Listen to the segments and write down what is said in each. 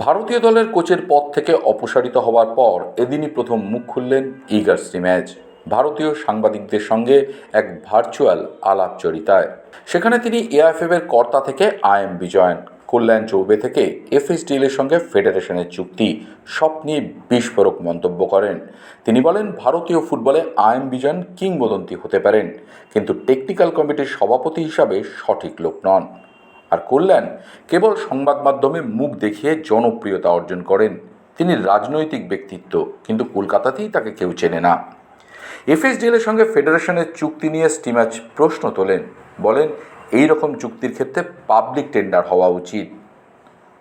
ভারতীয় দলের কোচের পদ থেকে অপসারিত হওয়ার পর এদিনই প্রথম মুখ খুললেন ইগার ম্যাচ ভারতীয় সাংবাদিকদের সঙ্গে এক ভার্চুয়াল আলাপচরিতায়। সেখানে তিনি এআইএফএফ এর কর্তা থেকে আইএম বিজয়ন, কল্যাণ চৌবে থেকে এফএসডিএল এর সঙ্গে ফেডারেশনের চুক্তি, সব নিয়ে বিস্ফোরক মন্তব্য করেন। তিনি বলেন, ভারতীয় ফুটবলে আইএম বিজয়ন কিংবদন্তি হতে পারেন, কিন্তু টেকনিক্যাল কমিটির সভাপতি হিসাবে সঠিক লোক নন। আর কল্যাণ কেবল সংবাদ মাধ্যমে মুখ দেখিয়ে জনপ্রিয়তা অর্জন করেন। তিনি রাজনৈতিক ব্যক্তিত্ব, কিন্তু কলকাতাতেই তাকে কেউ চেনে না। এফএসডিএল এর সঙ্গে ফেডারেশনের চুক্তি নিয়ে স্টিম্যাচ প্রশ্ন তোলেন, বলেন, এই রকম চুক্তির ক্ষেত্রে পাবলিক টেন্ডার হওয়া উচিত।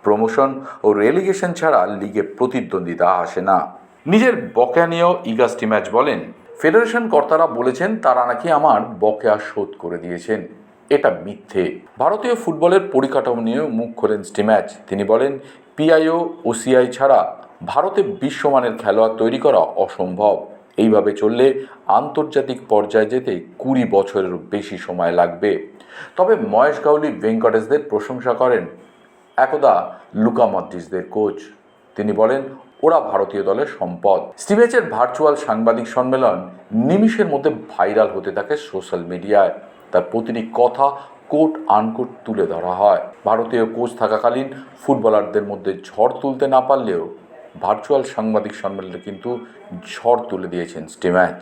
প্রমোশন ও রেলিগেশন ছাড়া লিগে প্রতিদ্বন্দ্বিতা আসে না। নিজের বকেয়া নিয়েও ইগাস্টি ম্যাচ বলেন, ফেডারেশন কর্তারা বলেছেন তারা নাকি আমার বকেয়া শোধ করে দিয়েছেন। এটা মিথ্যে। ভারতীয় ফুটবলের পরিকাঠামো নিয়েও মুখ খোলেন স্টিম্যাচ তিনি বলেন, পিআইও ওসিআই ছাড়া ভারতে বিশ্বমানের খেলোয়াড় তৈরি করা অসম্ভব। এইভাবে চললে আন্তর্জাতিক পর্যায়ে যেতে কুড়ি বছরেরও বেশি সময় লাগবে। তবে মহেশ গাউলি, ভেঙ্কটেশদের প্রশংসা করেন একদা লুকা মদ্রিসদের কোচ। তিনি বলেন, ওরা ভারতীয় দলের সম্পদ। স্টিভেচের ভার্চুয়াল সাংবাদিক সম্মেলন নিমিষের মধ্যে ভাইরাল হতে থাকে সোশ্যাল মিডিয়ায়। তার প্রতিটি কথা কোট আনকোট তুলে ধরা হয়। ভারতীয় কোচ থাকাকালীন ফুটবলারদের মধ্যে ঝড় তুলতে না পারলেও ভার্চুয়াল সাংবাদিক সম্মেলনে কিন্তু ঝড় তুলে দিয়েছেন স্টিম্যাচ